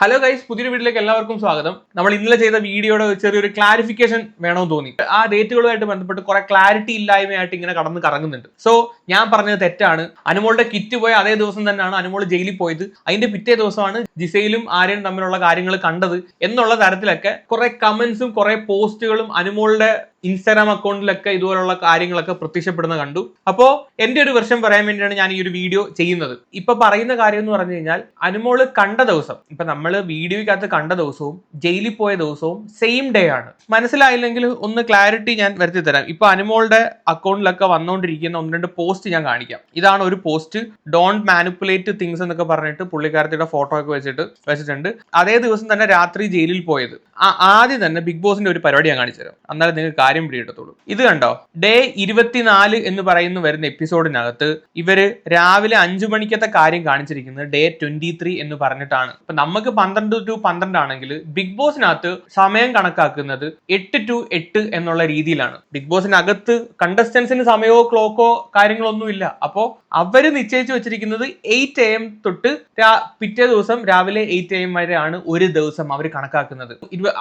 Hello guys പുതിയൊരു വീട്ടിലേക്ക് എല്ലാവർക്കും സ്വാഗതം. നമ്മൾ ഇന്നലെ ചെയ്ത വീഡിയോയുടെ ചെറിയൊരു ക്ലാരിഫിക്കേഷൻ വേണമെന്ന് തോന്നി. ആ ഡേറ്റുകളുമായിട്ട് ബന്ധപ്പെട്ട് കുറെ ക്ലാരിറ്റി ഇല്ലായ്മയായിട്ട് ഇങ്ങനെ കടന്ന് കറങ്ങുന്നുണ്ട്. സോ ഞാൻ പറഞ്ഞത് തെറ്റാണ്. അനുമോളുടെ കിറ്റ് പോയ അതേ ദിവസം തന്നെയാണ് അനുമോൾ ജയിലിൽ പോയത്. അതിന്റെ പിറ്റേ ദിവസമാണ് ജിസയിലും ആര്യനും തമ്മിലുള്ള കാര്യങ്ങൾ കണ്ടത്. എന്നുള്ള തരത്തിലൊക്കെ കുറെ കമന്റ്സും കുറെ പോസ്റ്റുകളും അനുമോളുടെ ഇൻസ്റ്റാഗ്രാം അക്കൗണ്ടിലൊക്കെ ഇതുപോലുള്ള കാര്യങ്ങളൊക്കെ പ്രത്യക്ഷപ്പെടുന്ന കണ്ടു. അപ്പോ എന്റെ ഒരു വെർഷൻ പറയാൻ വേണ്ടിയാണ് ഞാൻ ഈ ഒരു വീഡിയോ ചെയ്യുന്നത്. ഇപ്പൊ പറയുന്ന കാര്യം എന്ന് പറഞ്ഞു കഴിഞ്ഞാൽ അനുമോൾ കണ്ട ദിവസം ഇപ്പൊ നമ്മൾ വീഡിയോയ്ക്കകത്ത് കണ്ട ദിവസവും ജയിലിൽ പോയ ദിവസവും സെയിം ഡേ ആണ്. മനസ്സിലായില്ലെങ്കിൽ ഒന്ന് ക്ലാരിറ്റി ഞാൻ വരുത്തി തരാം. ഇപ്പൊ അനുമോളുടെ അക്കൗണ്ടിലൊക്കെ വന്നുകൊണ്ടിരിക്കുന്ന ഒന്ന് രണ്ട് പോസ്റ്റ് ഞാൻ കാണിക്കാം. ഇതാണ് ഒരു പോസ്റ്റ് ഡോണ്ട് മാനിപ്പുലേറ്റ് തിങ്സ് എന്നൊക്കെ പറഞ്ഞിട്ട് പുള്ളിക്കാരത്തിയുടെ ഫോട്ടോ ഒക്കെ വെച്ചിട്ട് വെച്ചിട്ടുണ്ട്. അതേ ദിവസം തന്നെ രാത്രി ജയിലിൽ പോയത്. ആദ്യം തന്നെ ബിഗ് ബോസിന്റെ ഒരു പരിപാടി ഞാൻ കാണിച്ചു തരാം. അന്നേരം നിങ്ങൾക്ക് കാര്യം പിടികിട്ടത്തുള്ളൂ. ഇത് കണ്ടോ? ഡേ ഇരുപത്തിനാല് എന്ന് പറയുന്ന വരുന്ന എപ്പിസോഡിനകത്ത് ഇവർ രാവിലെ അഞ്ചു മണിക്കത്തെ കാര്യം കാണിച്ചിരിക്കുന്നത് ഡേ ട്വന്റി ത്രീ എന്ന് പറഞ്ഞിട്ടാണ്. ഇപ്പൊ നമുക്ക് പന്ത്രണ്ട് ടു പന്ത്രണ്ട് ആണെങ്കിൽ ബിഗ് ബോസിനകത്ത് സമയം കണക്കാക്കുന്നത് എട്ട് ടു എട്ട് എന്നുള്ള രീതിയിലാണ്. ബിഗ് ബോസിനകത്ത് കണ്ടസ്റ്റൻസിന് സമയമോ ക്ലോക്കോ കാര്യങ്ങളൊന്നും ഇല്ല. അപ്പോ അവർ നിശ്ചയിച്ചു വെച്ചിരിക്കുന്നത് എയ്റ്റ് എ എം തൊട്ട് പിറ്റേ ദിവസം രാവിലെ എയ്റ്റ് എ എം വരെയാണ് ഒരു ദിവസം അവർ കണക്കാക്കുന്നത്.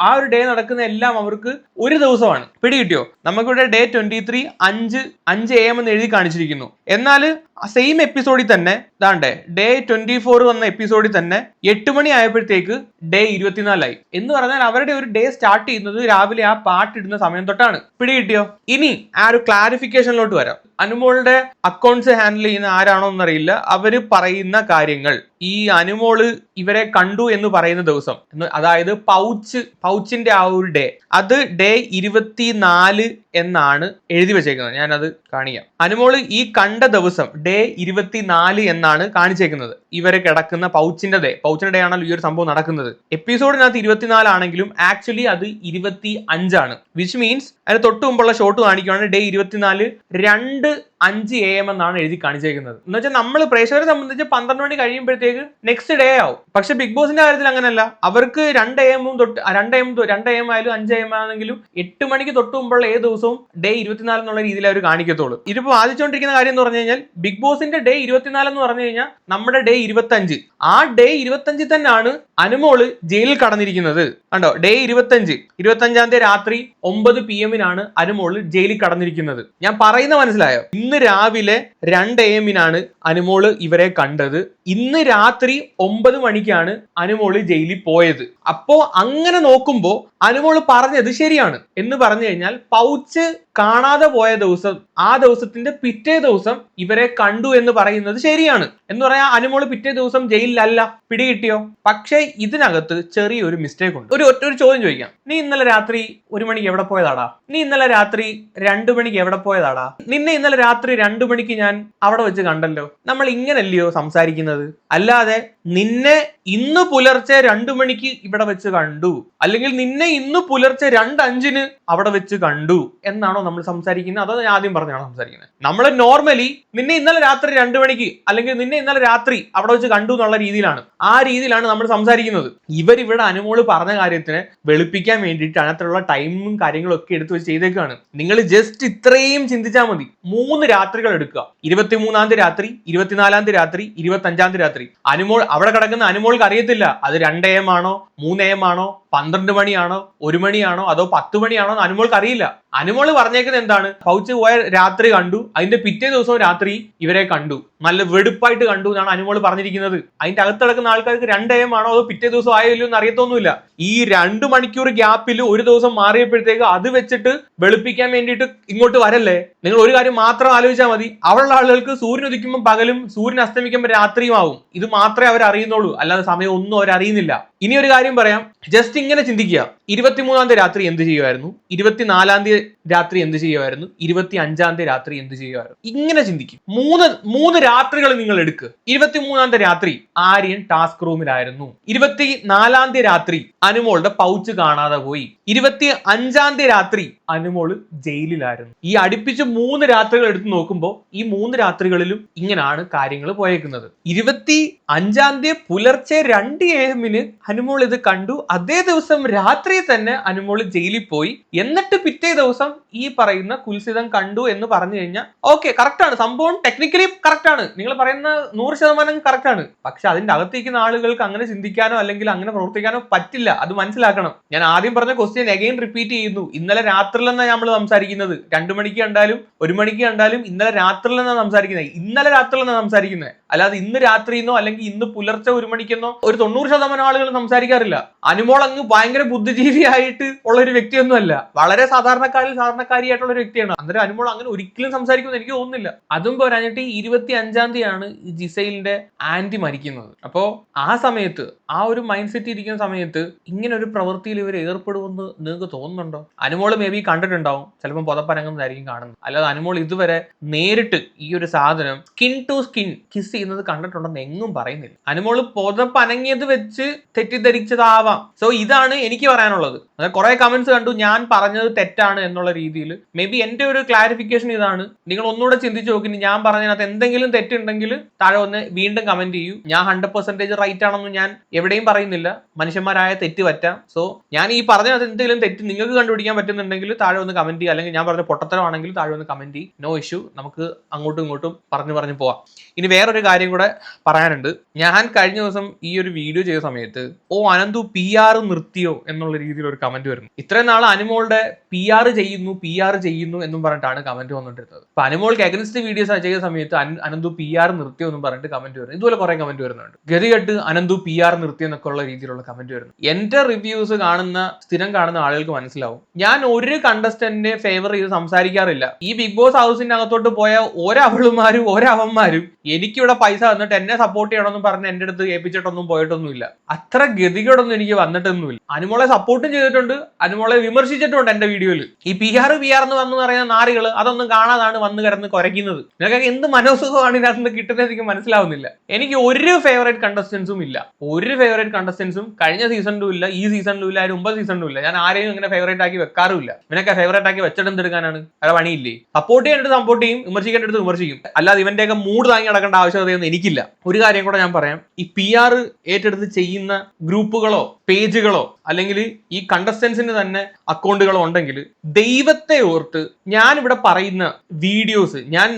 ആ ഒരു ഡേ നടക്കുന്ന എല്ലാം അവർക്ക് ഒരു ദിവസമാണ്. പിടികിട്ടിയോ നമുക്കിവിടെ ഡേ ട്വന്റി ത്രീ അഞ്ച് അഞ്ച് എ എം എന്ന് എഴുതി കാണിച്ചിരിക്കുന്നു. എന്നാൽ സെയിം എപ്പിസോഡിൽ തന്നെ ഇതാണ്ടേ ഡേ ട്വന്റി ഫോർ വന്ന എപ്പിസോഡിൽ തന്നെ എട്ട് മണി ആയപ്പോഴത്തേക്ക് ഡേ ഇരുപത്തിനാലായി. എന്ന് പറഞ്ഞാൽ അവരുടെ ഒരു ഡേ സ്റ്റാർട്ട് ചെയ്യുന്നത് രാവിലെ ആ പാട്ട് ഇടുന്ന സമയം തൊട്ടാണ്. പിടി കിട്ടിയോ? ഇനി ആ ഒരു ക്ലാരിഫിക്കേഷനിലോട്ട് വരാം. അനുമോളുടെ അക്കൗണ്ട്സ് ഹാൻഡിൽ ചെയ്യുന്ന ആരാണോ എന്നറിയില്ല. അവർ പറയുന്ന കാര്യങ്ങൾ. ഈ അനുമോൾ ഇവരെ കണ്ടു എന്ന് പറയുന്ന ദിവസം. അതായത് പൗച്ച് പൗച്ചിന്റെ ആ ഒരു ഡേ അത് ഡേ ഇരുപത്തിനാല് എന്നാണ് എഴുതി വെച്ചേക്കുന്നത്. ഞാനത് കാണിക്കാം. അനുമോൾ ഈ കണ്ട ദിവസം ഡേ ഇരുപത്തിനാല് എന്നാണ് കാണിച്ചേക്കുന്നത്. ഇവരെ കിടക്കുന്ന പൗച്ചിന്റെ ഡേ പൗച്ചിന്റെ ഡേ ആണല്ലോ ഈ ഒരു സംഭവം നടക്കുന്നത്. എപ്പിസോഡിനകത്ത് ഇരുപത്തിനാല് ആണെങ്കിലും ആക്ച്വലി അത് ഇരുപത്തി അഞ്ചാണ് വിച്ച് മീൻസ് അതിന് തൊട്ട് മുമ്പുള്ള ഷോട്ട് കാണിക്കുകയാണ് ഡേ ഇരുപത്തിനാല് രണ്ട് അഞ്ച് എ എം എന്നാണ് എഴുതി കാണിച്ചേക്കുന്നത്. എന്ന് വെച്ചാൽ നമ്മൾ പ്രേക്ഷകരെ സംബന്ധിച്ച് പന്ത്രണ്ട് മണി കഴിയുമ്പോഴത്തേക്ക് നെക്സ്റ്റ് ഡേ ആവും. പക്ഷെ ബിഗ് ബോസിന്റെ കാര്യത്തിൽ അങ്ങനെയല്ല അവർക്ക് രണ്ട് എ എമ്മും തൊട്ട് രണ്ട് എം രണ്ട് എ എം ആയാലും അഞ്ച് എം ആണെങ്കിലും എട്ട് മണിക്ക് തൊട്ട് മുമ്പുള്ള ഏത് ദിവസവും ഡേ ഇരുപത്തിനാല് എന്നുള്ള രീതിയിൽ അവർ കാണിക്കത്തുള്ളൂ. ഇതിപ്പോ ബാധിച്ചുകൊണ്ടിരിക്കുന്ന കാര്യം എന്ന് പറഞ്ഞു കഴിഞ്ഞാൽ ബിഗ് ബോസിന്റെ ഡേ ഇരുപത്തിനാല് എന്ന് പറഞ്ഞു കഴിഞ്ഞാൽ നമ്മുടെ ഡേ ഇരുപത്തഞ്ച്. ആ ഡേ ഇരുപത്തഞ്ചിൽ തന്നെയാണ് അനുമോൾ ജയിലിൽ കടന്നിരിക്കുന്നത്. കണ്ടോ? ഡേ ഇരുപത്തഞ്ച്. ഇരുപത്തഞ്ചാം തീയതി രാത്രി ഒമ്പത് പി എമ്മിനാണ് അനുമോൾ ജയിലിൽ കടന്നിരിക്കുന്നത്. ഞാൻ പറയുന്ന മനസ്സിലായോ? ഇന്ന് രാവിലെ രണ്ട് എ എമ്മിനാണ് അനുമോൾ ഇവരെ കണ്ടത്. ഇന്ന് രാത്രി ഒമ്പത് മണിക്കാണ് അനുമോൾ ജയിലിൽ പോയത്. അപ്പോ അങ്ങനെ നോക്കുമ്പോ അനുമോൾ പറഞ്ഞത് ശരിയാണ് എന്ന് പറഞ്ഞു കഴിഞ്ഞാൽ പൗച്ച് കാണാതെ പോയ ദിവസം ആ ദിവസത്തിന്റെ പിറ്റേ ദിവസം ഇവരെ കണ്ടു എന്ന് പറയുന്നത് ശരിയാണ്. എന്ന് പറയാൻ അനുമോൾ പിറ്റേ ദിവസം ജയിലിലല്ല. പിടികിട്ടിയോ? പക്ഷേ ഇതിനകത്ത് ചെറിയൊരു മിസ്റ്റേക്ക് ഉണ്ട്. ഒരു ഒരു ചോദ്യം ചോദിക്കാം. നീ ഇന്നലെ രാത്രി ഒരു മണിക്ക് എവിടെ പോയതാടാ? നീ ഇന്നലെ രാത്രി രണ്ടു മണിക്ക് എവിടെ പോയതാടാ? നിന്നെ ഇന്നലെ രാത്രി രണ്ടു മണിക്ക് ഞാൻ അവിടെ വെച്ച് കണ്ടല്ലോ. നമ്മൾ ഇങ്ങനല്ലയോ സംസാരിക്കുന്നത്? അല്ലാതെ നിന്നെ ഇന്ന് പുലർച്ചെ രണ്ടു മണിക്ക് ഇവിടെ വെച്ച് കണ്ടു. അല്ലെങ്കിൽ നിന്നെ ഇന്ന് പുലർച്ചെ രണ്ട് അഞ്ചിന് അവിടെ വെച്ച് കണ്ടു എന്നാണോ നമ്മൾ സംസാരിക്കുന്നത്? അതോ ഞാൻ ആദ്യം പറഞ്ഞാണ് സംസാരിക്കുന്നത്. നമ്മൾ നോർമലി നിന്നെ ഇന്നലെ രാത്രി രണ്ടു മണിക്ക് അല്ലെങ്കിൽ നിന്നെ ഇന്നലെ രാത്രി അവിടെ വെച്ച് കണ്ടു എന്നുള്ള രീതിയിലാണ്. ആ രീതിയിലാണ് നമ്മൾ സംസാരിക്കുന്നത്. ഇവരിവിടെ അനുമോൾ പറഞ്ഞ കാര്യത്തിന് വെളുപ്പിക്കാൻ വേണ്ടിയിട്ട് അതിനകത്തുള്ള ടൈമും കാര്യങ്ങളും ഒക്കെ എടുത്തു വെച്ച് ചെയ്തേക്കാണ്. നിങ്ങൾ ജസ്റ്റ് ഇത്രയും ചിന്തിച്ചാൽ മതി. മൂന്ന് രാത്രികൾ എടുക്കുക. ഇരുപത്തിമൂന്നാം തീയതി രാത്രി ഇരുപത്തിനാലാം തീയതി രാത്രി ഇരുപത്തി അഞ്ചാം തീയതി രാത്രി. അനുമോൾ അവിടെ കിടക്കുന്ന അനുമോൾക്ക് അറിയത്തില്ല. അത് രണ്ട് എം ആണോ മൂന്ന് എം ആണോ പന്ത്രണ്ട് മണിയാണോ ഒരു മണിയാണോ അതോ പത്ത് മണിയാണോ എന്ന് അനുമോൾക്ക് അറിയില്ല. അനുമോൾ പറഞ്ഞേക്കുന്നത് എന്താണ്? പൗച്ച് പോയ രാത്രി കണ്ടു അതിന്റെ പിറ്റേ ദിവസവും രാത്രി ഇവരെ കണ്ടു. നല്ല വെടുപ്പായിട്ട് കണ്ടു എന്നാണ് അനുമോൾ പറഞ്ഞിരിക്കുന്നത്. അതിന്റെ അകത്ത് കിടക്കുന്ന ആൾക്കാർക്ക് രണ്ട് എം ആണോ അതോ പിറ്റേ ദിവസം ആയല്ലോ എന്ന് അറിയത്തൊന്നുമില്ല. ഈ രണ്ട് മണിക്കൂർ ഗ്യാപ്പിൽ ഒരു ദിവസം മാറിയപ്പോഴത്തേക്ക് അത് വെച്ചിട്ട് വെളുപ്പിക്കാൻ വേണ്ടിയിട്ട് ഇങ്ങോട്ട് വരല്ലേ? നിങ്ങൾ ഒരു കാര്യം മാത്രം ആലോചിച്ചാൽ മതി. അവളുള്ള ആളുകൾക്ക് സൂര്യൻ ഉദിക്കുമ്പോൾ പകലും സൂര്യൻ അസ്തമിക്കുമ്പോൾ രാത്രിയും ആവും. ഇത് മാത്രമേ അവർ അറിയുന്നുള്ളൂ അല്ലാതെ സമയം ഒന്നും അവർ അറിയുന്നില്ല ഇനി ഒരു കാര്യം പറയാം. ജസ്റ്റ് ഇങ്ങനെ ചിന്തിക്കുക. ഇരുപത്തിമൂന്നാം തീയതി രാത്രി എന്ത് ചെയ്യുമായിരുന്നു? ഇരുപത്തിനാലാം തീയതി രാത്രി എന്ത് ചെയ്യുമായിരുന്നു? ഇരുപത്തി അഞ്ചാം തീയതി രാത്രി എന്ത് ചെയ്യുമായിരുന്നു? ഇങ്ങനെ ചിന്തിക്കും. മൂന്ന് മൂന്ന് രാത്രികൾ നിങ്ങൾ എടുക്കുക ഇരുപത്തിമൂന്നാം തീയതി രാത്രി ആര്യൻ ടാസ്ക് റൂമിലായിരുന്നു ഇരുപത്തി നാലാം തീയതി രാത്രി അനുമോളുടെ പൗച്ച് കാണാതെ പോയി. ഇരുപത്തി അഞ്ചാം തീയതി രാത്രി അനുമോൾ ജയിലിലായിരുന്നു. ഈ അടുപ്പിച്ച് മൂന്ന് രാത്രികൾ എടുത്ത് നോക്കുമ്പോൾ ഈ മൂന്ന് രാത്രികളിലും ഇങ്ങനെയാണ് കാര്യങ്ങൾ പോയേക്കുന്നത്. ഇരുപത്തി അഞ്ചാം തീയതി പുലർച്ചെ രണ്ട് എമ്മിന് അനുമോൾ ഇത് കണ്ടു. അതേ ദിവസം രാത്രി തന്നെ അനുമോൾ ജയിലിൽ പോയി. എന്നിട്ട് പിറ്റേ ദിവസം ഈ പറയുന്ന കുൽസിതം കണ്ടു എന്ന് പറഞ്ഞു കഴിഞ്ഞാൽ ഓക്കെ കറക്റ്റ് ആണ്. സംഭവം ടെക്നിക്കലി കറക്റ്റ് ആണ്. നിങ്ങൾ പറയുന്ന നൂറ് ശതമാനം കറക്റ്റ് ആണ്. പക്ഷെ അതിന്റെ അകത്തേക്കുന്ന ആളുകൾക്ക് അങ്ങനെ ചിന്തിക്കാനോ അല്ലെങ്കിൽ അങ്ങനെ പ്രവർത്തിക്കാനോ പറ്റില്ല. അത് മനസ്സിലാക്കണം. ഞാൻ ആദ്യം പറഞ്ഞ ക്വസ്റ്റ്യൻ അഗൈൻ റിപ്പീറ്റ് ചെയ്യുന്നു. ഇന്നലെ രാത്രിയിലെന്നാണ് നമ്മൾ സംസാരിക്കുന്നത്. രണ്ടു മണിക്ക് കണ്ടാലും ഒരു മണിക്ക് കണ്ടാലും ഇന്നലെ രാത്രിയിലെന്നാണ് സംസാരിക്കുന്നത്. ഇന്നലെ രാത്രിയിലെന്നാണ് സംസാരിക്കുന്നത്. അല്ലാതെ ഇന്ന് രാത്രിയെന്നോ അല്ലെങ്കിൽ ഇന്ന് പുലർച്ചെ ഒരു മണിക്കെന്നോ ഒരു തൊണ്ണൂറ് ശതമാനം ആളുകൾ സംസാരിക്കാറില്ല. അനുമോൾ അങ്ങ് ഭയങ്കര ബുദ്ധിജീവിയായിട്ട് ഉള്ള ഒരു വ്യക്തിയൊന്നുമല്ല. വളരെ സാധാരണക്കാരിൽ സാധാരണക്കാരിയായിട്ടുള്ള ഒരു വ്യക്തിയാണ്. അന്നേരം അനുമോൾ അങ്ങനെ ഒരിക്കലും സംസാരിക്കുമെന്ന് എനിക്ക് തോന്നുന്നില്ല. അതും പോരാഞ്ഞിട്ട് ഇരുപത്തി അഞ്ചാം തീയതിയാണ് ഈ ജിസൈലിന്റെ ആന്റി മരിക്കുന്നത്. അപ്പോ ആ സമയത്ത് ആ ഒരു മൈൻഡ് സെറ്റ് ഇരിക്കുന്ന സമയത്ത് ഇങ്ങനെ ഒരു പ്രവൃത്തിയിൽ ഇവർ ഏർപ്പെടുമെന്ന് നിങ്ങൾക്ക് തോന്നുന്നുണ്ടോ? അനുമോൾ മേ ബി കണ്ടിട്ടുണ്ടാവും. ചിലപ്പോൾ പുതപ്പനങ്ങുന്നതായിരിക്കും കാണുന്നത്. അല്ലാതെ അനുമോൾ ഇതുവരെ നേരിട്ട് ഈ ഒരു സാധനം സ്കിൻ ടു സ്കിൻ കിസ് ചെയ്യുന്നത് കണ്ടിട്ടുണ്ടെന്ന് എങ്ങും പറയുന്നില്ല. അനുമോൾ പുതപ്പനങ്ങിയത് വെച്ച് തെറ്റിദ്ധരിച്ചതാവാം. സോ ഇതാണ് എനിക്ക് പറയാനുള്ളത്. അതായത് കുറെ കമന്റ്സ് കണ്ടു ഞാൻ പറഞ്ഞത് തെറ്റാണ് എന്നുള്ള രീതിയിൽ. മേ ബി എന്റെ ഒരു ക്ലാരിഫിക്കേഷൻ ഇതാണ്. നിങ്ങൾ ഒന്നുകൂടെ ചിന്തിച്ച് നോക്കി ഞാൻ പറഞ്ഞതിനകത്ത് എന്തെങ്കിലും തെറ്റുണ്ടെങ്കിൽ താഴെ ഒന്ന് വീണ്ടും കമന്റ് ചെയ്യൂ. ഞാൻ ഹൺഡ്രഡ് പെർസെന്റേജ് റൈറ്റ് ആണെന്ന് ഞാൻ എവിടെയും പറയുന്നില്ല. മനുഷ്യന്മാരായ തെറ്റ് പറ്റാം. സോ ഞാൻ ഈ പറഞ്ഞതിനകത്ത് എന്തെങ്കിലും തെറ്റ് നിങ്ങൾക്ക് കണ്ടുപിടിക്കാൻ പറ്റുന്നുണ്ടെങ്കിൽ താഴെ ഒന്ന് കമന്റ് ചെയ്യുക അല്ലെങ്കിൽ ഞാൻ പറഞ്ഞ പൊട്ടത്തരമാണെങ്കിൽ താഴെ ഒന്ന് കമന്റ് ചെയ്യും. നോ ഇഷ്യൂ നമുക്ക് അങ്ങോട്ടും ഇങ്ങോട്ടും പറഞ്ഞു പറഞ്ഞു പോവാം. ഇനി വേറൊരു കാര്യം കൂടെ പറയാനുണ്ട്. ഞാൻ കഴിഞ്ഞ ദിവസം ഈ ഒരു വീഡിയോ ചെയ്ത സമയത്ത് ഓ അനന്തു പി ആർ നിർത്തിയോ? എന്നുള്ള രീതിയിൽ ഒരു കമന്റ് വരുന്നു. ഇത്രയും നാൾ അനുമോളുടെ പി ആർ ചെയ്യുന്നു പി ആർ ചെയ്യുന്നു എന്നും പറഞ്ഞിട്ടാണ് കമന്റ് വന്നിട്ടിരുന്നത് അപ്പൊ അനുമോൾക്ക് അഗൻസ്റ്റ് വീഡിയോസ് ചെയ്ത സമയത്ത് അനന്തു പി ആർ നിർത്തിയോ എന്നും പറഞ്ഞിട്ട് കമന്റ് വരുന്നു. ഇതുപോലെ കുറെ കമന്റ് വരുന്നുണ്ട്. ഗതികെട്ട് അനന്തു പി ആർ നിർത്തി എന്നൊക്കെ ഉള്ള രീതിയിലുള്ള കമന്റ് വരുന്നു. എന്റെ റിവ്യൂസ് കാണുന്ന സ്ഥിരം കാണുന്ന ആളുകൾക്ക് മനസ്സിലാവും. ഞാൻ ഒരു കണ്ടസ്റ്റന്റിനെ ഫേവർ ചെയ്ത് സംസാരിക്കാറില്ല. ഈ ബിഗ് ബോസ് ഹൗസിന്റെ അകത്തോട്ട് പോയ ഒരവളുമാരും ഒരവന്മാരും എനിക്കിവിടെ പൈസ തന്നിട്ട് എന്നെ സപ്പോർട്ട് ചെയ്യണമെന്ന് പറഞ്ഞ് എന്റെ അടുത്ത് ഏൽപ്പിച്ചിട്ടൊന്നും പോയിട്ടൊന്നുമില്ല. അത്ര ഗതികേടൊന്നും എനിക്ക് വന്നിട്ടൊന്നുമില്ല. അനുമോളെ സപ്പോർട്ടും ചെയ്തിട്ടുണ്ട്. അതുപോലെ വിമർശിച്ചിട്ടുണ്ട് എന്റെ വീഡിയോയിൽ ഈ പി ആർ പി ആർ എന്ന് വന്നു പറയുന്ന നാറികൾ അതൊന്നും കാണാതാണ് വന്ന് കിടന്ന് കുരയ്ക്കുന്നത്. നിനക്കൊക്കെ എന്ത് മനോസുഖമാണ് ഇതിനകത്ത് നിന്ന് കിട്ടുന്നത് എനിക്ക് മനസ്സിലാവുന്നില്ല. എനിക്ക് ഒരു ഫേവറേറ്റ് കണ്ടസ്റ്റൻസും ഇല്ല. ഒരു ഫേവറേറ്റ് കണ്ടസ്റ്റൻസും കഴിഞ്ഞ സീസണിലും ഇല്ല ഈ സീസണിലും ഇല്ല അതിന് മുമ്പ് സീസണിലും ഇല്ല. ഞാൻ ആരെയും ഇങ്ങനെ ഫേവറേറ്റ് ആക്കി വെക്കാറുമില്ല ഇവനൊക്കെ ഫേവറേറ്റ് ആക്കി വെച്ചിട്ട് എന്തെടുക്കാനാണ് അത് പണിയില്ലേ? സപ്പോർട്ട് ചെയ്യേണ്ടത് സപ്പോർട്ട് ചെയ്യും വിമർശിക്കേണ്ടത് വിമർശിക്കും. അല്ലാതെ ഇവന്റെയൊക്കെ മൂഡ് താങ്ങി നടക്കേണ്ട ആവശ്യകതയൊന്നും എനിക്കില്ല. ഒരു കാര്യം കൂടെ ഞാൻ പറയാം. ഈ പി ആർ ഏറ്റെടുത്ത് ചെയ്യുന്ന ഗ്രൂപ്പുകളോ പേജുകളോ അല്ലെങ്കിൽ ഈ കണ്ടസ്റ്റൻസിന് തന്നെ അക്കൗണ്ടുകൾ ഉണ്ടെങ്കിൽ ദൈവത്തെ ഓർത്ത് ഞാൻ ഇവിടെ പറയുന്ന വീഡിയോസ് ഞാൻ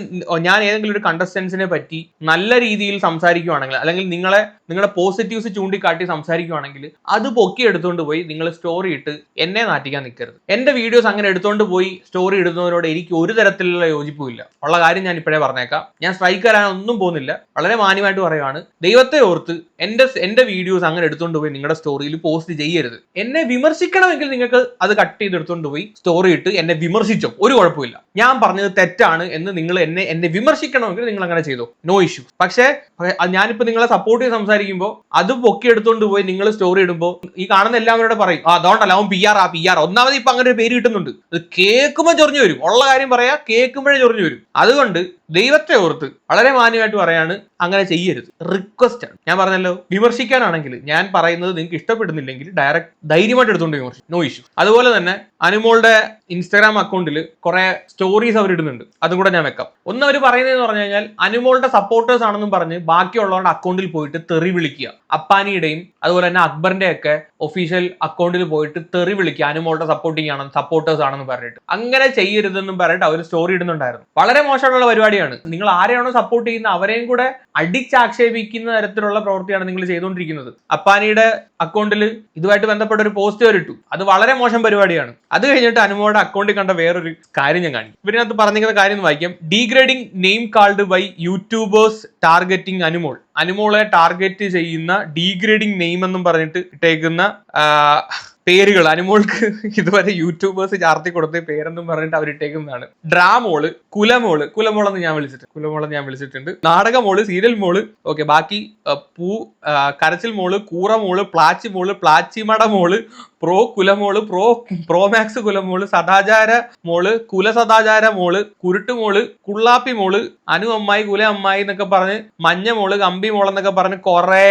ഞാൻ ഏതെങ്കിലും ഒരു കണ്ടസ്റ്റൻസിനെ പറ്റി നല്ല രീതിയിൽ സംസാരിക്കുവാണെങ്കിൽ അല്ലെങ്കിൽ നിങ്ങളെ നിങ്ങളുടെ പോസിറ്റീവ്സ് ചൂണ്ടിക്കാട്ടി സംസാരിക്കുവാണെങ്കിൽ അത് പൊക്കി എടുത്തുകൊണ്ട് പോയി നിങ്ങൾ സ്റ്റോറി ഇട്ട് എന്നെ നാട്ടിക്കാൻ നിൽക്കരുത് എന്റെ വീഡിയോസ് അങ്ങനെ എടുത്തുകൊണ്ട് പോയി സ്റ്റോറി ഇടുന്നവരോട് എനിക്ക് ഒരു തരത്തിലുള്ള യോജിപ്പുമില്ല. ഉള്ള കാര്യം ഞാൻ ഇപ്പോഴേ പറഞ്ഞേക്കാം. ഞാൻ സ്ട്രൈക്ക് തരാൻ ഒന്നും പോകുന്നില്ല. വളരെ മാന്യമായിട്ട് പറയുവാണ്. ദൈവത്തെ ഓർത്ത് എന്റെ എന്റെ വീഡിയോസ് അങ്ങനെ എടുത്തുകൊണ്ട് പോയി നിങ്ങളുടെ സ്റ്റോറിയിൽ പോസ്റ്റ് ചെയ്യരുത്. എന്നെ വിമർശിക്കണമെങ്കിൽ നിങ്ങൾക്ക് അത് കട്ട് ചെയ്ത് എടുത്തുകൊണ്ട് പോയി സ്റ്റോറി ഇട്ട് എന്നെ വിമർശിച്ചോ. ഒരു കുഴപ്പമില്ല ഞാൻ പറഞ്ഞത് തെറ്റാണ് എന്ന് നിങ്ങൾ എന്നെ എന്നെ വിമർശിക്കണമെങ്കിൽ നിങ്ങൾ അങ്ങനെ ചെയ്തു. നോ ഇഷ്യൂ പക്ഷേ ഞാനിപ്പോ നിങ്ങളെ സപ്പോർട്ട് ചെയ്ത് സംസാരിക്കുമ്പോൾ അത് പൊക്കി എടുത്തുകൊണ്ട് പോയി നിങ്ങൾ സ്റ്റോറി ഇടുമ്പോൾ ഈ കാണുന്ന എല്ലാവരോട് പറയും ആ അതുകൊണ്ടല്ല അവൻ പി ആർ ആ പി ആർ ഒന്നാമത് ഇപ്പൊ അങ്ങനെ ഒരു പേര് കിട്ടുന്നുണ്ട്. അത് കേൾക്കുമ്പോൾ ചൊറിഞ്ഞു വരും. ഉള്ള കാര്യം പറയാ കേൾക്കുമ്പോഴേ ചൊറിഞ്ഞു വരും. അതുകൊണ്ട് ദൈവത്തെ ഓർത്ത് വളരെ മാന്യമായിട്ട് പറയാണ് അങ്ങനെ ചെയ്യരുത്. റിക്വസ്റ്റ് ആണ്. ഞാൻ പറഞ്ഞല്ലോ വിമർശിക്കാനാണെങ്കിൽ ഞാൻ പറയുന്നത് നിങ്ങൾക്ക് ഇഷ്ടപ്പെടുന്നില്ലെങ്കിൽ ഡയറക്റ്റ് ധൈര്യമായിട്ട് എടുത്തുകൊണ്ട് വിമർശിക്കും നോ ഇഷ്യൂ അതുപോലെ തന്നെ അനുമോളുടെ ഇൻസ്റ്റാഗ്രാം അക്കൗണ്ടിൽ കുറെ സ്റ്റോറീസ് അവർ ഇടുന്നുണ്ട് അതും കൂടെ ഞാൻ വെക്കാം. ഒന്ന് അവർ പറയുന്നതെന്ന് പറഞ്ഞു കഴിഞ്ഞാൽ അനുമോളുടെ സപ്പോർട്ടേഴ്സ് ആണെന്നും പറഞ്ഞ് ബാക്കിയുള്ളവരുടെ അക്കൗണ്ടിൽ പോയിട്ട് തെറി വിളിക്കുക. അപ്പാനിയുടെയും അതുപോലെ തന്നെ അക്ബറിന്റെ ഒക്കെ ഒഫീഷ്യൽ അക്കൗണ്ടിൽ പോയിട്ട് തെറി വിളിക്കുക. അനുമോളുടെ സപ്പോർട്ടിങ് ആണ് സപ്പോർട്ടേഴ്സ് ആണെന്ന് പറഞ്ഞിട്ട്. അങ്ങനെ ചെയ്യരുതെന്നും പറഞ്ഞിട്ട് അവർ സ്റ്റോറി ഇടുന്നുണ്ടായിരുന്നു. വളരെ മോശമുള്ള പരിപാടിയാണ്. നിങ്ങൾ ആരെയാണോ സപ്പോർട്ട് ചെയ്യുന്ന അവരെയും കൂടെ അടിച്ചാക്ഷേപിക്കുന്ന തരത്തിലുള്ള പ്രവൃത്തിയാണ് നിങ്ങൾ ചെയ്തുകൊണ്ടിരിക്കുന്നത്. അപ്പാനിയുടെ അക്കൗണ്ടിൽ ഇതുമായിട്ട് ബന്ധപ്പെട്ട ഒരു പോസ്റ്റ് വരിട്ടു അത് വളരെ മോശം പരിപാടിയാണ്. അത് കഴിഞ്ഞിട്ട് അനുമോയുടെ അക്കൗണ്ടിൽ കണ്ട വേറൊരു കാര്യം ഞാൻ കാണിക്കും. ഇവരിനകത്ത് പറഞ്ഞിരിക്കുന്ന കാര്യം എന്ന് വായിക്കാം. Degrading name called by YouTubers targeting Anumol അനുമോളെ ടാർഗറ്റ് ചെയ്യുന്ന ഡീഗ്രേഡിംഗ് നെയിം എന്നും പറഞ്ഞിട്ട് ഇട്ടേക്കുന്ന പേരുകൾ. അനുമോൾക്ക് ഇതുവരെ യൂട്യൂബേഴ്സ് ചാർത്തി കൊടുത്ത പേരെന്നും പറഞ്ഞിട്ട് അവരിട്ടേക്കുന്നതാണ് ഡ്രാമോൾ കുലമോൾ. എന്ന് ഞാൻ വിളിച്ചിട്ട് കുലമോളെന്ന് ഞാൻ വിളിച്ചിട്ടുണ്ട്. നാടകമോൾ സീരിയൽ മോൾ ഓക്കെ ബാക്കി പൂ കരച്ചിൽ മോൾ കൂറ മോൾ പ്ലാച്ചി മോൾ പ്ലാച്ചിമട മോൾ പ്രോ കുലമോൾ പ്രോ പ്രോമാക്സ് കുലമോൾ സദാചാര മോൾ കുല സദാചാര മോൾ കുരുട്ട് മോൾ കുള്ളാപ്പി മോൾ അനു അമ്മായി കുല അമ്മായി എന്നൊക്കെ പറഞ്ഞ് മഞ്ഞ മോൾ കമ്പി മോളെന്നൊക്കെ പറഞ്ഞ് കുറേ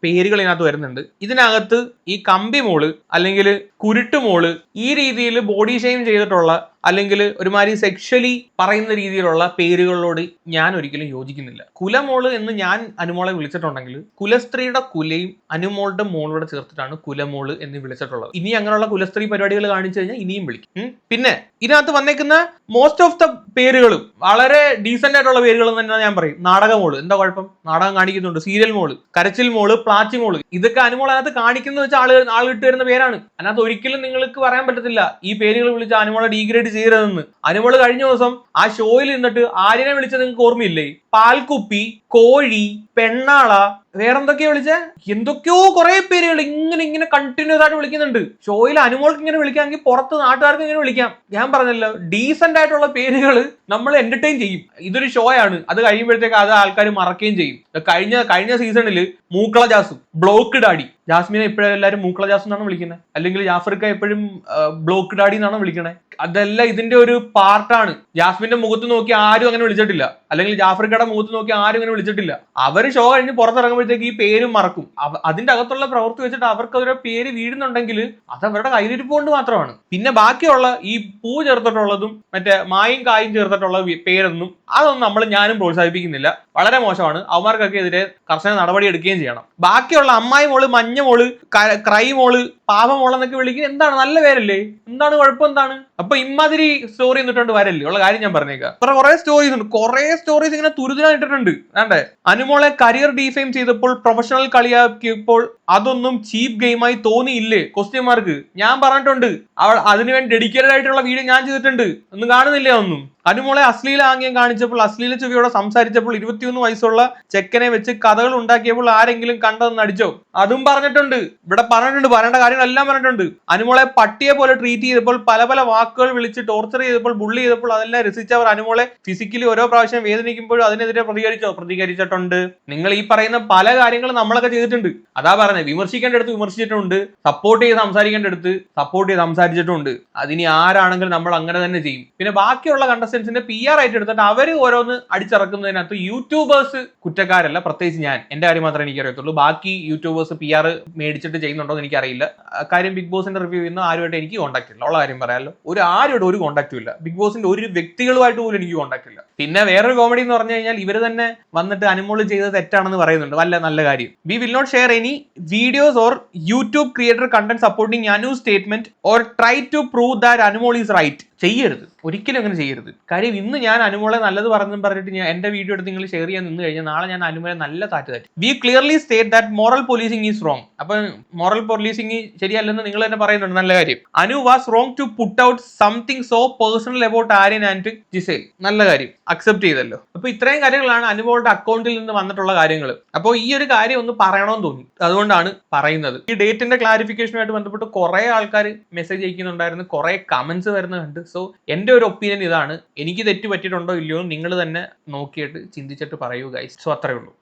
പേരുകൾ ഇതിനകത്ത് വരുന്നുണ്ട്. ഇതിനകത്ത് ഈ കമ്പി മോൾ അല്ലെങ്കിൽ കുരുട്ട് മോൾ ഈ രീതിയിൽ ബോഡി ഷെയിം ചെയ്തിട്ടുള്ള അല്ലെങ്കിൽ ഒരുമാതിരി സെക്ഷലി പറയുന്ന രീതിയിലുള്ള പേരുകളോട് ഞാൻ ഒരിക്കലും യോജിക്കുന്നില്ല. കുലമോൾ എന്ന് ഞാൻ അനുമോളെ വിളിച്ചിട്ടുണ്ടെങ്കിൽ കുലസ്ത്രീയുടെ കുലയും അനുമോളുടെ മോളോട് ചേർത്തിട്ടാണ് കുലമോൾ എന്ന് വിളിച്ചിട്ടുള്ളത്. ഇനി അങ്ങനെയുള്ള കുലസ്ത്രീ പരിപാടികൾ കാണിച്ചു കഴിഞ്ഞാൽ ഇനിയും വിളിക്കും. പിന്നെ ഇതിനകത്ത് വന്നേക്കുന്ന മോസ്റ്റ് ഓഫ് ദ പേരുകളും വളരെ ഡീസെന്റ് ആയിട്ടുള്ള പേരുകൾ തന്നെ ഞാൻ പറയും. നാടകമോൾ. എന്താ കുഴപ്പം? നാടകം കാണിക്കുന്നുണ്ട്. സീരിയൽ മോൾ കരച്ചിൽ മോൾ പ്ലാച്ചി മോൾ. ഇതൊക്കെ അനുമോൾ അതിനകത്ത് കാണിക്കുന്ന വെച്ചാൽ ആൾ ആൾ ഇട്ട് പേരാണ്. അതിനകത്ത് ഒരിക്കലും നിങ്ങൾക്ക് പറയാൻ പറ്റത്തില്ല. ഈ പേരുകൾ വിളിച്ച് അനുമോളെ ഡീഗ്രേഡ് ചെയ്യരുതെന്ന് അനുമോൾ കഴിഞ്ഞ ദിവസം ആ ഷോയിൽ നിന്നിട്ട് ആര്യനെ വിളിച്ചത് നിങ്ങൾക്ക് ഓർമ്മയില്ലേ? പാൽക്കുപ്പി കോഴി പെണ്ണാള വേറെന്തൊക്കെയാ വിളിച്ച? എന്തൊക്കെയോ കുറെ പേരുകൾ ഇങ്ങനെ ഇങ്ങനെ കണ്ടിന്യൂസ് ആയിട്ട് വിളിക്കുന്നുണ്ട്. ഷോയിൽ അനുമോൾക്ക് ഇങ്ങനെ വിളിക്കാമെങ്കിൽ പുറത്ത് നാട്ടുകാർക്ക് ഇങ്ങനെ വിളിക്കാം. ഞാൻ പറഞ്ഞല്ലോ ഡീസെന്റ് ആയിട്ടുള്ള പേരുകൾ നമ്മൾ എന്റർടൈൻ ചെയ്യും. ഇതൊരു ഷോ ആണ്. അത് കഴിയുമ്പോഴത്തേക്ക് അത് ആൾക്കാർ മറക്കുകയും ചെയ്യും. കഴിഞ്ഞ കഴിഞ്ഞ സീസണിൽ മൂക്കള ജാസും ബ്ലോക്ക് ഡാഡി ജാസ്മിനെ ഇപ്പോഴും എല്ലാവരും മൂക്കള ജാസ് എന്നാണ് വിളിക്കുന്നത്. അല്ലെങ്കിൽ ജാഫർക്ക എപ്പോഴും ബ്ലോക്ക് ഡാഡി എന്നാണ് വിളിക്കണത് അതെല്ലാം ഇതിന്റെ ഒരു പാർട്ടാണ്. ജാസ്മിന്റെ മുഖത്ത് നോക്കി ആരും അങ്ങനെ വിളിച്ചിട്ടില്ല. അല്ലെങ്കിൽ ജാഫർക്കയുടെ മുഖത്ത് നോക്കി ആരും അങ്ങനെ വിളിച്ചിട്ടില്ല. അവർ ഷോ കഴിഞ്ഞ് പുറത്തിറങ്ങുമ്പോഴത്തേക്ക് ഈ പേരും മറക്കും. അതിന്റെ അകത്തുള്ള പ്രവൃത്തി വെച്ചിട്ട് അവർക്ക് അവരുടെ പേര് വീഴുന്നുണ്ടെങ്കിൽ അത് അവരുടെ കയ്യിലിരിപ്പ് കൊണ്ട് മാത്രമാണ്. പിന്നെ ബാക്കിയുള്ള ഈ പൂ ചേർത്തിട്ടുള്ളതും മറ്റേ മായും കായും ചേർത്തിട്ടുള്ള പേരൊന്നും അതൊന്നും നമ്മൾ ഞാനും പ്രോത്സാഹിപ്പിക്കുന്നില്ല. വളരെ മോശമാണ്. അവന്മാർക്കൊക്കെ എതിരെ കർശന നടപടി എടുക്കുകയും ചെയ്യണം. ബാക്കിയുള്ള അമ്മായി മോൾ മഞ്ഞ മോൾ ക- ക്രൈ മോൾ പാപ മോളെന്നൊക്കെ വിളിക്കും എന്താണ്? നല്ല പേരല്ലേ? എന്താണ് കുഴപ്പം എന്താണ്? അപ്പൊ ഇമ്മാതിരി സ്റ്റോറി എന്നിട്ടുണ്ട് വരല്ലേ? ഉള്ള കാര്യം ഞാൻ പറഞ്ഞേക്കാം. കുറെ കുറെ സ്റ്റോറീസ് ഉണ്ട്. കുറെ സ്റ്റോറീസ് ഇങ്ങനെ തുരുതിനായിട്ടിട്ടുണ്ട് വേണ്ടേ? അനുമോളെ കരിയർ ഡിഫൈൻ ചെയ്തപ്പോൾ പ്രൊഫഷണൽ കളിയാക്കിയപ്പോൾ അതൊന്നും ചീപ്പ് ഗെയിമായി തോന്നിയില്ലേ? ക്വസ്റ്റ്യൻ മാർക്ക് ഞാൻ പറഞ്ഞിട്ടുണ്ട്. അവൾ അതിനുവേണ്ടി ഡെഡിക്കേറ്റഡ് ആയിട്ടുള്ള വീഡിയോ ഞാൻ ചെയ്തിട്ടുണ്ട്. ഒന്നും കാണുന്നില്ല ഒന്നും? അനുമോളെ അശ്ലീല ആംഗ്യം കാണിച്ചപ്പോൾ അശ്ലീല ചുവയോടെ സംസാരിച്ചപ്പോൾ ഇരുപത്തിയൊന്ന് വയസ്സുള്ള ചെക്കനെ വെച്ച് കഥകൾ ഉണ്ടാക്കിയപ്പോൾ ആരെങ്കിലും കണ്ടതെന്ന് അടിച്ചോ അതും പറഞ്ഞിട്ടുണ്ട്. ഇവിടെ പറഞ്ഞിട്ടുണ്ട്. പറയേണ്ട കാര്യങ്ങളെല്ലാം പറഞ്ഞിട്ടുണ്ട്. അനുമോളെ പട്ടിയെ പോലെ ട്രീറ്റ് ചെയ്തപ്പോൾ പല പല വാക്കുകൾ വിളിച്ച് ടോർച്ചർ ചെയ്തപ്പോൾ ബുള്ളി ചെയ്തപ്പോൾ അതെല്ലാം രസിച്ചവർ അനുമോളെ ഫിസിക്കലി ഓരോ പ്രാവശ്യം വേദനിക്കുമ്പോഴും അതിനെതിരെ പ്രതികരിച്ചോ? പ്രതികരിച്ചിട്ടുണ്ട്. നിങ്ങൾ ഈ പറയുന്ന പല കാര്യങ്ങളും നമ്മളൊക്കെ ചെയ്തിട്ടുണ്ട്. അതാ പറഞ്ഞത്. വിമർശിക്കേണ്ട അടുത്ത് വിമർശിച്ചിട്ടുണ്ട്. സപ്പോർട്ട് ചെയ്ത് സംസാരിക്കേണ്ട അടുത്ത് സപ്പോർട്ട് ചെയ്ത് സംസാരിച്ചിട്ടുണ്ട്. അതിനി ആരാണെങ്കിലും നമ്മൾ അങ്ങനെ തന്നെ ചെയ്യും. പിന്നെ ബാക്കിയുള്ള കണ്ടസ്റ്റൻസിന്റെ പി ആർ ആയിട്ട് എടുത്തിട്ട് അവർ ഓരോന്ന് അടിച്ചിറക്കുന്നതിനകത്ത് യൂട്യൂബേഴ്സ് കുറ്റക്കാരല്ല പ്രത്യേകിച്ച് ഞാൻ. എന്റെ കാര്യം മാത്രമേ എനിക്ക് അറിയത്തുള്ളൂ ബാക്കി യൂട്യൂബേഴ്സ് പി ആർ മേടിച്ചിട്ട് ചെയ്യുന്നുണ്ടോ എന്ന് എനിക്കറിയില്ല. കാര്യം ബിഗ് ബോസിന്റെ റിവ്യൂ ചെയ്യുന്ന ആരുമായിട്ട് എനിക്ക് കോൺടാക്ട് ഇല്ല. ഉള്ള കാര്യം പറയാമല്ലോ ഒരു ആരോടും ഒരു കോൺടാക്റ്റും ഇല്ല. ബിഗ് ബോസിന്റെ ഒരു വ്യക്തികളുമായിട്ട് പോലും എനിക്ക് കോൺടാക്ട് ഇല്ല. പിന്നെ വേറൊരു കോമഡി എന്ന് പറഞ്ഞു കഴിഞ്ഞാൽ ഇവർ തന്നെ വന്നിട്ട് അനുമോൾ ചെയ്തത് തെറ്റാണെന്ന് പറയുന്നുണ്ട്. വല്ല നല്ല കാര്യം. We will not share any videos or YouTube creator content supporting a statement or try to prove that animal is right. ചെയ്യരുത്. ഒരിക്കലും അങ്ങനെ ചെയ്യരുത്. കാര്യം ഇന്ന് ഞാൻ അനുമോളെ നല്ലത് പറഞ്ഞു പറഞ്ഞിട്ട് ഞാൻ എന്റെ വീഡിയോ എടുത്ത് നിങ്ങൾ ഷെയർ ചെയ്യാൻ നിന്ന് കഴിഞ്ഞാൽ നാളെ ഞാൻ അനുമോളെ നല്ല താറ്റ് തരും we clearly state that moral policing is wrong അപ്പൊ മോറൽ പോലീസിംഗ് ശരിയല്ലെന്ന് നിങ്ങൾ തന്നെ പറയുന്നുണ്ട്. നല്ല കാര്യം. Anu was wrong to put out something so personal about Aryan and Gisele. നല്ല കാര്യം. അക്സെപ്റ്റ് ചെയ്തല്ലോ. അപ്പൊ ഇത്രയും കാര്യങ്ങളാണ് അനുമോളുടെ അക്കൗണ്ടിൽ നിന്ന് വന്നിട്ടുള്ള കാര്യങ്ങൾ. അപ്പോൾ ഈ ഒരു കാര്യം ഒന്ന് പറയണമെന്ന് തോന്നി. അതുകൊണ്ടാണ് പറയുന്നത്. ഈ ഡേറ്റിന്റെ ക്ലാരിഫിക്കേഷനുമായിട്ട് ബന്ധപ്പെട്ട് കുറെ ആൾക്കാർ മെസ്സേജ് അയക്കുന്നുണ്ടായിരുന്നു. കുറെ കമന്റ്സ് വരുന്നത് കണ്ട് സോ എന്റെ ഒരു ഒപ്പീനിയൻ ഇതാണ്. എനിക്ക് തെറ്റ് പറ്റിയിട്ടുണ്ടോ ഇല്ലയോ നിങ്ങൾ തന്നെ നോക്കിയിട്ട് ചിന്തിച്ചിട്ട് പറയൂ ഗൈസ് സോ അത്രേ ഉള്ളൂ.